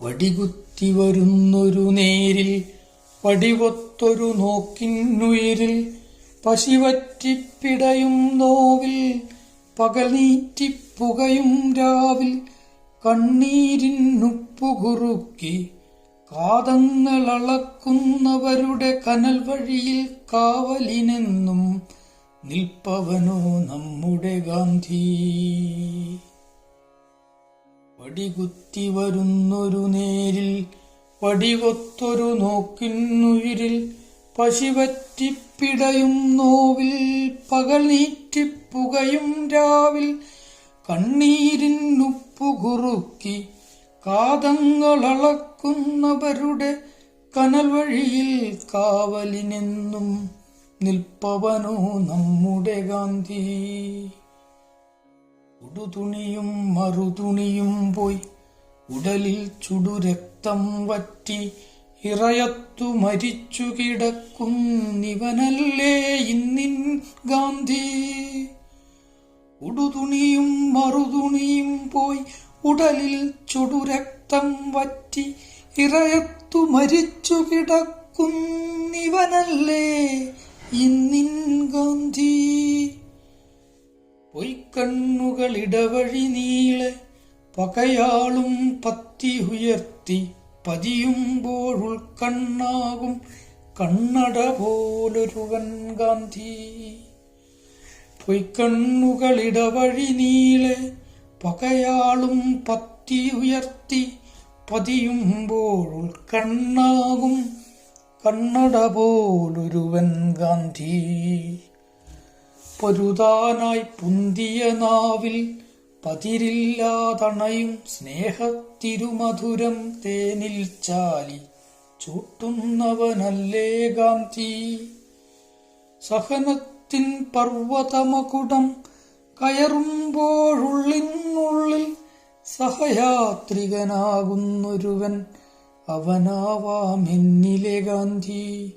വടികുത്തി വരുന്നൊരു നേരിൽ വടിവൊത്തൊരു നോക്കിന്നുയിരിൽ പശിവറ്റിപ്പിടയും നോവിൽ പകൽ നീറ്റിപ്പുകയും രാവിൽ കണ്ണീരിനുപ്പുകുറുക്കി കാതങ്ങളളക്കുന്നവരുടെ കനൽ വഴിയിൽ കാവലിനെന്നും നിൽപ്പവനോ നമ്മുടെ ഗാന്ധി. വടികുത്തി വരുന്നൊരു നേരിൽ വടികൊത്തൊരു നോക്കിന്നുയിരിൽ പശിവറ്റിപ്പിടയും നോവിൽ പകൽ നീറ്റിപ്പുകയും രാവിൽ കണ്ണീരിനുപ്പുകുറുക്കി കാതങ്ങളളക്കുന്നവരുടെ കനൽ വഴിയിൽ കാവലിനെന്നും നിൽപ്പവനോ നമ്മുടെ ഗാന്ധി. ഉടുതുണിയും മറുതുണിയും പോയി. ഉടലിൽ ചുടുരക്തം വറ്റി ഇറയത്തു മരിച്ചു കിടക്കുന്നിവനല്ലേ ഇന്നിൻ ഗാന്ധി? ഉടുതുണിയും മറുതുണിയും പോയി. ഉടലിൽ ചുടുരക്തം വറ്റി ഇറയത്തു മരിച്ചു കിടക്കുന്നിവനല്ലേ ഇന്നിൻ ഗാന്ധി? പൊയ്ക്കണ്ണുകളിടവഴി നീളെ പകയാളും പത്തി ഉയർത്തി പതിയുമ്പോഴുൾക്കണ്ണാകും കണ്ണട പോലൊരുവൻ ഗാന്ധി പൊയ്ക്കണ്ണുകളിടവഴി നീളെ പകയാളും പത്തി ഉയർത്തി പതിയുമ്പോഴുൾക്കണ്ണാകും കണ്ണട പോലൊരുവൻ ഗാന്ധി പൊരുതാനായി പുന്തിയ നാവിൽ പതിരില്ലാതണയും സ്നേഹത്തിരുമധുരം തേനിൽ ചാലി. ചൂട്ടുന്നവനല്ലേ ഗാന്ധി? സഹനത്തിൻ പർവതമകുടം കയറുമ്പോഴുള്ളിനുള്ളിൽ സഹയാത്രികനാകുന്നൊരുവൻ അവനാവാമെന്നിലെ ഗാന്ധി.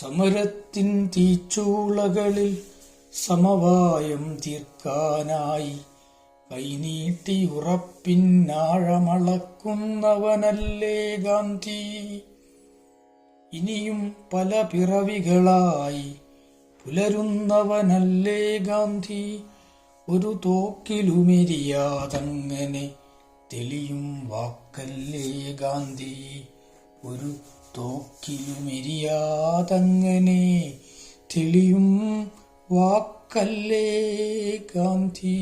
സമരത്തിൻ തീച്ചൂളകളിൽ സമവായം തീർക്കാനായി കൈനീട്ടി ഉറപ്പിന്നാഴമളക്കുന്നവനല്ലേ ഗാന്ധി? ഇനിയും പല പിറവികളായി പുലരുന്നവനല്ലേ ഗാന്ധി? ഒരു തോക്കിലുമെരിയാതങ്ങനെ തെളിയും വാക്കല്ലേ ഗാന്ധി? ഒരു തോക്കിലുമെരിയാതങ്ങനെ തെളിയും വാക്കല്ലേ ഗാന്ധി